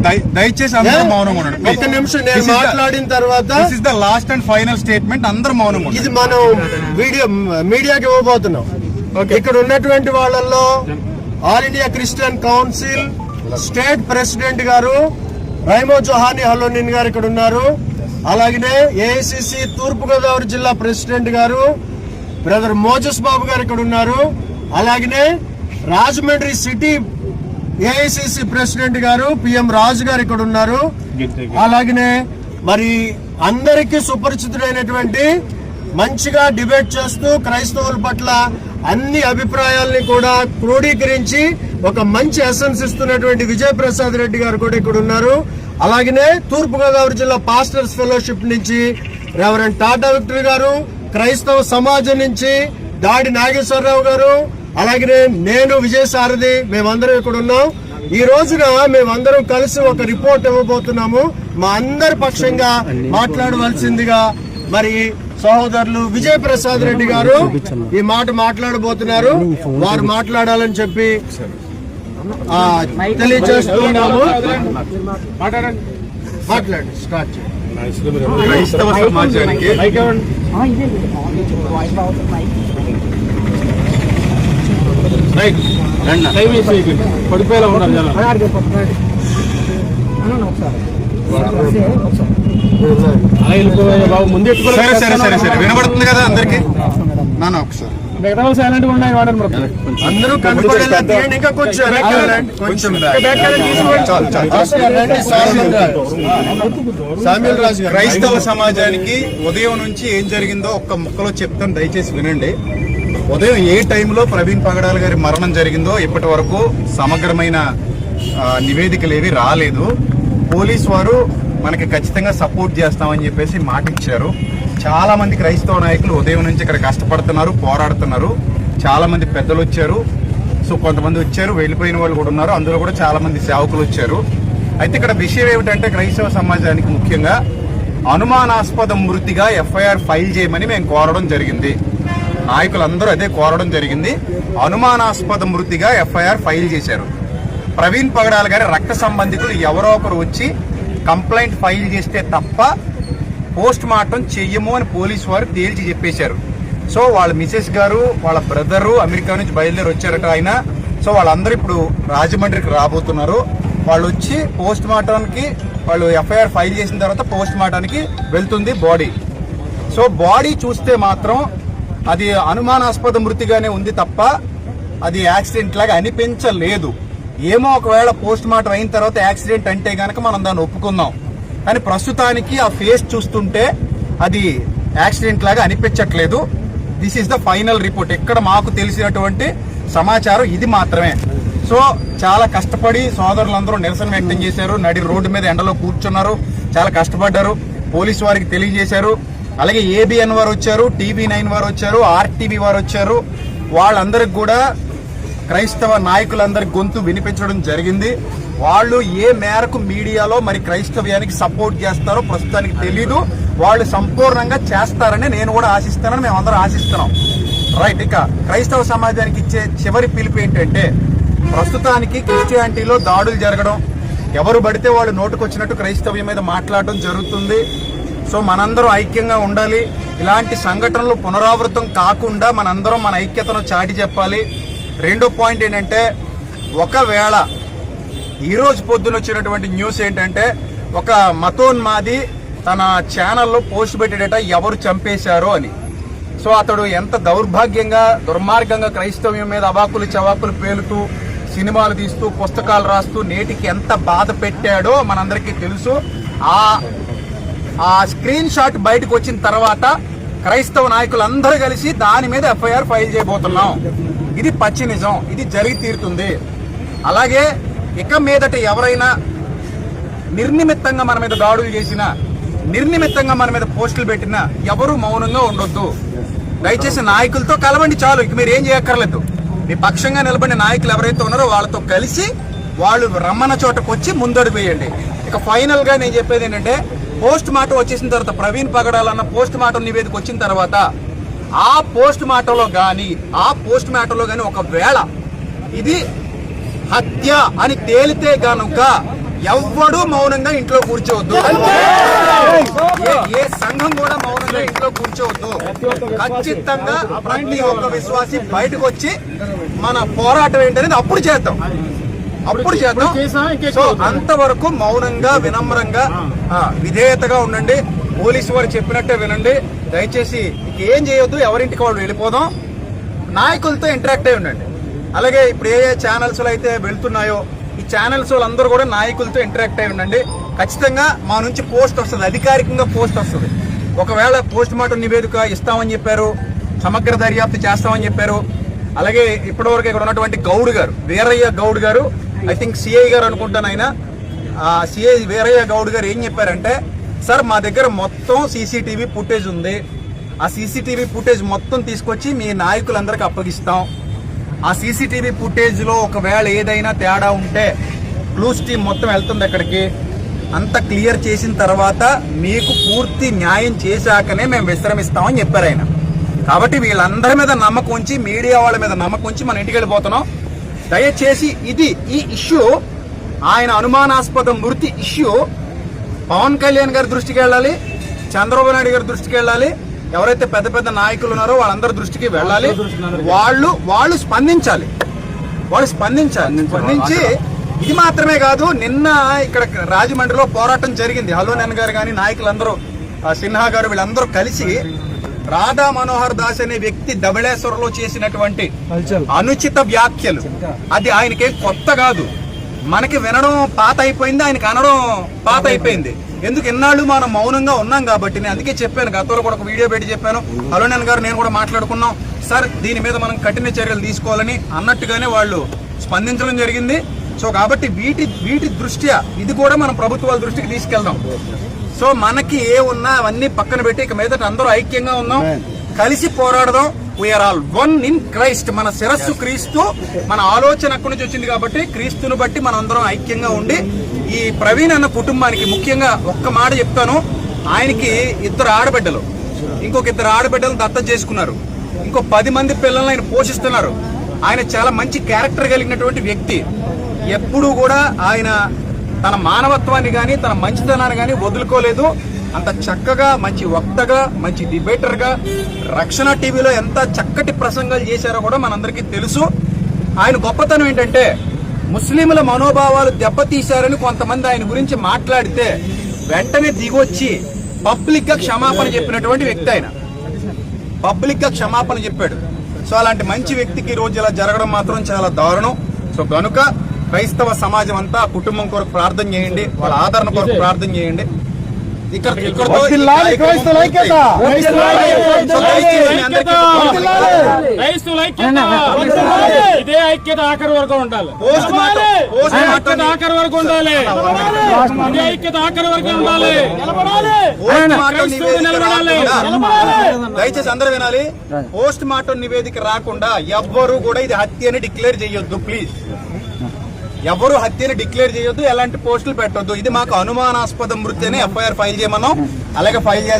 దయ- దయచేసి అందరూ మౌనంగా ఉండండి. ఒక్క నిమిషం నేను మాట్లాడిన తర్వాత this is the last and final statement అందరూ ఉండండి. ఇది మనం వీడియో మీడియాకి ఇవ్వబోతున్నాం. ఇక్కడ ఉన్నటువంటి వాళ్ళల్లో all India Christian council state president గారు రైమో జోహాని హలోనిన్ గారు ఇక్కడ ఉన్నారు. అలాగనే ఏఐసిసి తూర్పు గోదావరి జిల్లా ప్రెసిడెంట్ గారు బ్రదర్ మోజస్ బాబు గారు ఇక్కడ ఉన్నారు. అలాగనే రాజమండ్రి సిటీ ఏఐసిసి ప్రెసిడెంట్ గారు పిఎం రాజు గారు ఇక్కడ ఉన్నారు. అలాగనే మరి అందరికీ సుపరిచితుడైనటువంటి మంచిగా డిబేట్ చేస్తూ క్రైస్తవుల పట్ల అన్ని అభిప్రాయాల్ని కూడా క్రోడీకరించి ఒక మంచి ఎసెన్స్ ఇస్తున్నటువంటి విజయప్రసాద్ రెడ్డి గారు కూడా ఇక్కడ ఉన్నారు. అలాగనే తూర్పుగోదావరి జిల్లా పాస్టర్స్ ఫెలోషిప్ నుంచి రెవరెంట్ టాటా విక్టరీ గారు క్రైస్తవ సమాజం నుంచి దాడి నాగేశ్వరరావు గారు అలాగనే నేను విజయసారథి మేమందరం ఇక్కడ ఉన్నాం. ఈ రోజున మేమందరం కలిసి ఒక రిపోర్ట్ ఇవ్వబోతున్నాము. మా అందరి పక్షంగా మాట్లాడవలసిందిగా మరి సహోదరులు విజయ్ ప్రసాద్ రెడ్డి గారు ఈ మాట మాట్లాడబోతున్నారు. వారు మాట్లాడాలని చెప్పి ఆ, తెలియజేస్తున్నాము. మాట్లాడండి స్టార్ట్ చేయండి. పడిపోయేలా ఉన్నారు జనం వెళ్ళిపోయే బాబు ముందు సరే సరే సరే సరే. వినబడుతుంది కదా అందరికి? నాన్న ఒకసారి. మిగతా వాళ్ళు సైలెంట్గా ఉన్నాయి వాడండి మరి. అందరూ కనపడేలా తీయండి ఇంకా కొంచెం. కొంచెం. సామ్యుల్ రాజు. సామ్యుల్ రాజు గారు. క్రైస్తవ సమాజానికి ఉదయం నుంచి ఏం జరిగిందో ఒక్క ముక్కలో చెప్తాను దయచేసి వినండి. ఉదయం ఏ టైంలో ప్రవీణ్ పగడాల గారి మరణం జరిగిందో ఇప్పటి వరకు సమగ్రమైన నివేదికలు ఏవి రాలేదు. పోలీస్ వారు మనకి ఖచ్చితంగా సపోర్ట్ చేస్తామని చెప్పేసి మాట ఇచ్చారు చాలా మంది క్రైస్తవ నాయకులు ఉదయం నుంచి ఇక్కడ కష్టపడుతున్నారు పోరాడుతున్నారు. చాలా మంది పెద్దలు వచ్చారు. సో కొంతమంది వచ్చారు వెళ్ళిపోయిన వాళ్ళు కూడా ఉన్నారు. అందులో కూడా చాలా మంది సేవకులు వచ్చారు. అయితే ఇక్కడ విషయం ఏమిటంటే క్రైస్తవ సమాజానికి ముఖ్యంగా అనుమానాస్పద మృతిగా ఎఫ్ఐఆర్ ఫైల్ చేయమని మేము కోరడం జరిగింది. నాయకులందరూ అదే కోరడం జరిగింది. అనుమానాస్పద మృతిగా ఎఫ్ఐఆర్ ఫైల్ చేశారు. ప్రవీణ్ పగడాల గారి రక్త సంబంధితులు ఎవరో ఒకరు వచ్చి కంప్లైంట్ ఫైల్ చేస్తే తప్ప పోస్ట్ మార్టం చెయ్యము అని పోలీసు వారు తేల్చి చెప్పేశారు. సో వాళ్ళ మిసెస్ గారు వాళ్ళ బ్రదరు అమెరికా నుంచి బయలుదేరి వచ్చారట ఆయన. సో వాళ్ళందరూ ఇప్పుడు రాజమండ్రికి రాబోతున్నారు. వాళ్ళు వచ్చి పోస్ట్ మార్టంకి వాళ్ళు ఎఫ్ఐఆర్ ఫైల్ చేసిన తర్వాత పోస్ట్ మార్టానికి వెళ్తుంది బాడీ. సో బాడీ చూస్తే మాత్రం అది అనుమానాస్పద మృతిగానే ఉంది తప్ప అది యాక్సిడెంట్ లాగా అనిపించలేదు. ఏమో ఒకవేళ పోస్ట్ మార్టం అయిన తర్వాత యాక్సిడెంట్ అంటే గనక మనం దాన్ని ఒప్పుకుందాం. కానీ ప్రస్తుతానికి ఆ ఫేస్ చూస్తుంటే అది యాక్సిడెంట్ లాగా అనిపించట్లేదు. This is the final report ఇక్కడ మాకు తెలిసినటువంటి సమాచారం ఇది మాత్రమే. సో చాలా కష్టపడి సోదరులందరూ నిరసన వ్యక్తం చేశారు. నడి రోడ్డు మీద ఎండలో కూర్చున్నారు. చాలా కష్టపడ్డారు. పోలీసు వారికి తెలియజేశారు. అలాగే ఏబిఎన్ వారు వచ్చారు టీవీ నైన్ వారు వచ్చారు ఆర్టీవీ వారు వచ్చారు. వాళ్ళందరికి కూడా క్రైస్తవ నాయకులందరి గొంతు వినిపించడం జరిగింది. వాళ్ళు ఏ మేరకు మీడియాలో మరి క్రైస్తవ్యానికి సపోర్ట్ చేస్తారో ప్రస్తుతానికి తెలీదు. వాళ్ళు సంపూర్ణంగా చేస్తారని నేను కూడా ఆశిస్తానని మేము అందరం ఆశిస్తున్నాం. రైట్ ఇక క్రైస్తవ సమాజానికి ఇచ్చే చివరి పిలుపు ఏంటంటే ప్రస్తుతానికి క్రిస్టియానిటీలో దాడులు జరగడం. ఎవరు పడితే వాళ్ళు నోటుకొచ్చినట్టు క్రైస్తవ్యం మీద మాట్లాడడం జరుగుతుంది. సో మనందరం ఐక్యంగా ఉండాలి. ఇలాంటి సంఘటనలు పునరావృతం కాకుండా మనందరం మన ఐక్యతను చాటి చెప్పాలి. రెండో పాయింట్ ఏంటంటే ఒకవేళ ఈరోజు పొద్దున వచ్చినటువంటి న్యూస్ ఏంటంటే ఒక మతోన్మాది తన ఛానల్లో పోస్ట్ పెట్టేట ఎవరు చంపేశారో అని. సో అతడు ఎంత దౌర్భాగ్యంగా దుర్మార్గంగా క్రైస్తవ్యం మీద అవాకులు చవాకులు పేలుతూ సినిమాలు తీస్తూ పుస్తకాలు రాస్తూ నేటికి ఎంత బాధ పెట్టాడో మనందరికీ తెలుసు. ఆ ఆ స్క్రీన్ షాట్ బయటకు వచ్చిన తర్వాత క్రైస్తవ నాయకులందరూ కలిసి దాని మీద ఎఫ్ఐఆర్ ఫైల్ చేయబోతున్నాం. ఇది పచ్చి నిజం. ఇది జరిగి తీరుతుంది. అలాగే ఇక మీదట ఎవరైనా నిర్నిమిత్తంగా మన మీద దాడులు చేసినా నిర్నిమిత్తంగా మన మీద పోస్టులు పెట్టినా ఎవరు మౌనంగా ఉండొద్దు. దయచేసి నాయకులతో కలవండి చాలు. ఇక మీరు ఏం చేయక్కర్లేదు. మీ పక్షంగా నిలబడిన నాయకులు ఎవరైతే ఉన్నారో వాళ్ళతో కలిసి వాళ్ళు రమ్మన్న చోటకు వచ్చి ముందడుగు వేయండి. ఇక ఫైనల్గా నేను చెప్పేది ఏంటంటే పోస్ట్ మార్టం వచ్చేసిన తర్వాత ప్రవీణ్ పగడాలన్న పోస్ట్ మార్టం నివేదిక వచ్చిన తర్వాత ఆ పోస్ట్ మార్టంలో కానీ ఆ పోస్ట్ మార్టంలో కానీ ఒకవేళ ఇది హత్య అని తేలితే గనుక ఎవ్వడూ మౌనంగా ఇంట్లో కూర్చోవద్దు. ఏ- ఏ సంఘం కూడా మౌనంగా ఇంట్లో కూర్చోవద్దు. ఖచ్చితంగా ప్రతి ఒక్క విశ్వాసి బయటకు వచ్చి మన పోరాటం ఏంటనేది అప్పుడు చేద్దాం. అప్పుడు చేద్దాం. సో అంతవరకు మౌనంగా వినమ్రంగా విధేయతగా ఉండండి. పోలీసు వారు చెప్పినట్టే వినండి. దయచేసి ఏం చేయొద్దు ఎవరింటికి వాళ్ళు వెళ్ళిపోదాం. నాయకులతో ఇంటరాక్ట్ అయి ఉండండి. అలాగే ఇప్పుడు ఏ ఏ ఛానల్స్ అయితే వెళ్తున్నాయో ఈ ఛానల్స్ వాళ్ళందరూ కూడా నాయకులతో ఇంటరాక్ట్ అయి ఉండండి. ఖచ్చితంగా మా నుంచి పోస్ట్ వస్తుంది అధికారికంగా పోస్ట్ వస్తుంది. ఒకవేళ పోస్ట్ మార్టం నివేదిక ఇస్తామని చెప్పారు సమగ్ర దర్యాప్తు చేస్తామని చెప్పారు. అలాగే ఇప్పటివరకు ఇక్కడ ఉన్నటువంటి గౌడ్ గారు వీరయ్య గౌడ్ గారు ఐ థింక్ సిఐ గారు అనుకుంటాను ఆయన. ఆ సిఐ వీరయ్య గౌడ్ గారు ఏం చెప్పారంటే సార్ మా దగ్గర మొత్తం సీసీటీవీ ఫుటేజ్ ఉంది. ఆ సీసీటీవీ ఫుటేజ్ మొత్తం తీసుకొచ్చి మీ నాయకులందరికి అప్పగిస్తాం. ఆ సీసీటీవీ ఫుటేజ్లో ఒకవేళ ఏదైనా తేడా ఉంటే క్లూస్ టీం మొత్తం వెళ్తుంది అక్కడికి. అంత క్లియర్ చేసిన తర్వాత మీకు పూర్తి న్యాయం చేశాకనే మేము విశ్రమిస్తామని చెప్పారు ఆయన. కాబట్టి వీళ్ళందరి మీద నమ్మకం ఉంచి మీడియా వాళ్ళ మీద నమ్మకం ఉంచి మన ఇంటికి వెళ్ళిపోతున్నాం. దయచేసి ఇది ఈ ఇష్యూ ఆయన అనుమానాస్పద మృతి ఇష్యూ పవన్ కళ్యాణ్ గారి దృష్టికి వెళ్ళాలి చంద్రబాబు నాయుడు గారి దృష్టికి వెళ్ళాలి ఎవరైతే పెద్ద పెద్ద నాయకులు ఉన్నారో వాళ్ళందరి దృష్టికి వెళ్ళాలి వాళ్ళు వాళ్ళు స్పందించాలి. వాళ్ళు స్పందించాలి. స్పందించి ఇది మాత్రమే కాదు నిన్న ఇక్కడ రాజమండ్రిలో పోరాటం జరిగింది. హలో నెన్ గారు కానీ నాయకులందరూ సిన్హా గారు వీళ్ళందరూ కలిసి రాధా మనోహర్ దాస్ అనే వ్యక్తి ధవళేశ్వరంలో చేసినటువంటి అనుచిత వ్యాఖ్యలు. అది ఆయనకేం కొత్త కాదు. మనకి వినడం పాత అయిపోయింది ఆయనకి అనడం పాత అయిపోయింది. ఎందుకు ఇన్నాళ్ళు మనం మౌనంగా ఉన్నాం కాబట్టి నేను అందుకే చెప్పాను గతంలో కూడా ఒక వీడియో పెట్టి చెప్పాను. అలోనన్ గారు నేను కూడా మాట్లాడుకున్నాం. సార్ దీని మీద మనం కఠిన చర్యలు తీసుకోవాలని అన్నట్టుగానే వాళ్ళు స్పందించడం జరిగింది. సో కాబట్టి వీటి వీటి దృష్ట్యా ఇది కూడా మనం ప్రభుత్వాల దృష్టికి తీసుకెళ్దాం. సో మనకి ఏ ఉన్నా అవన్నీ పక్కన పెట్టి ఇక మీదట అందరూ ఐక్యంగా ఉన్నాం కలిసి పోరాడదాం. We are all one in Christ మన శిరస్సు క్రీస్తు మన ఆలోచన అక్కడి నుంచి వచ్చింది కాబట్టి క్రీస్తుని బట్టి మనం అందరం ఐక్యంగా ఉండి ఈ ప్రవీణ్ అన్న కుటుంబానికి ముఖ్యంగా ఒక్క మాట చెప్తాను. ఆయనకి ఇద్దరు ఆడబిడ్డలు. ఇంకొక ఇద్దరు ఆడబిడ్డలు దత్తం చేసుకున్నారు. ఇంకో పది మంది పిల్లల్ని ఆయన పోషిస్తున్నారు. ఆయన చాలా మంచి క్యారెక్టర్ కలిగినటువంటి వ్యక్తి. ఎప్పుడూ కూడా ఆయన తన మానవత్వాన్ని కానీ తన మంచితనాన్ని కానీ వదులుకోలేదు. అంత చక్కగా మంచి వక్తగా మంచి డిబేటర్గా రక్షణ టీవీలో ఎంత చక్కటి ప్రసంగాలు చేశారో కూడా మనందరికీ తెలుసు. ఆయన గొప్పతనం ఏంటంటే ముస్లింల మనోభావాలు దెబ్బతీశారని కొంతమంది ఆయన గురించి మాట్లాడితే వెంటనే దిగొచ్చి పబ్లిక్గా క్షమాపణ చెప్పినటువంటి వ్యక్తి ఆయన. పబ్లిక్గా క్షమాపణ చెప్పాడు. సో అలాంటి మంచి వ్యక్తికి రోజు ఇలా జరగడం మాత్రం చాలా దారుణం. సో కనుక క్రైస్తవ సమాజం అంతా కుటుంబం కొరకు ప్రార్థన చేయండి వాళ్ళ ఆదరణ కొరకు ప్రార్థన చేయండి. ఇక్కడ ఇదే ఐక్యత ఆఖరి వరకు ఉండాలి. ఆఖరి వరకు ఉండాలి. ఇదే ఐక్యత ఆఖరి వరకు ఉండాలి. దయచేసి అందరూ వినాలి. పోస్ట్ మార్టం నివేదిక రాకుండా ఎవ్వరు కూడా ఇది హత్య అని డిక్లేర్ చేయొద్దు ప్లీజ్. ఎవరు హత్యని డిక్లేర్ చేయొద్దు ఎలాంటి పోస్టులు పెట్టొద్దు. ఇది మాకు అనుమానాస్పద మృతి అని ఎఫ్ఐఆర్ ఫైల్ చేయమన్నాం. అలాగే ఫైల్ చేసి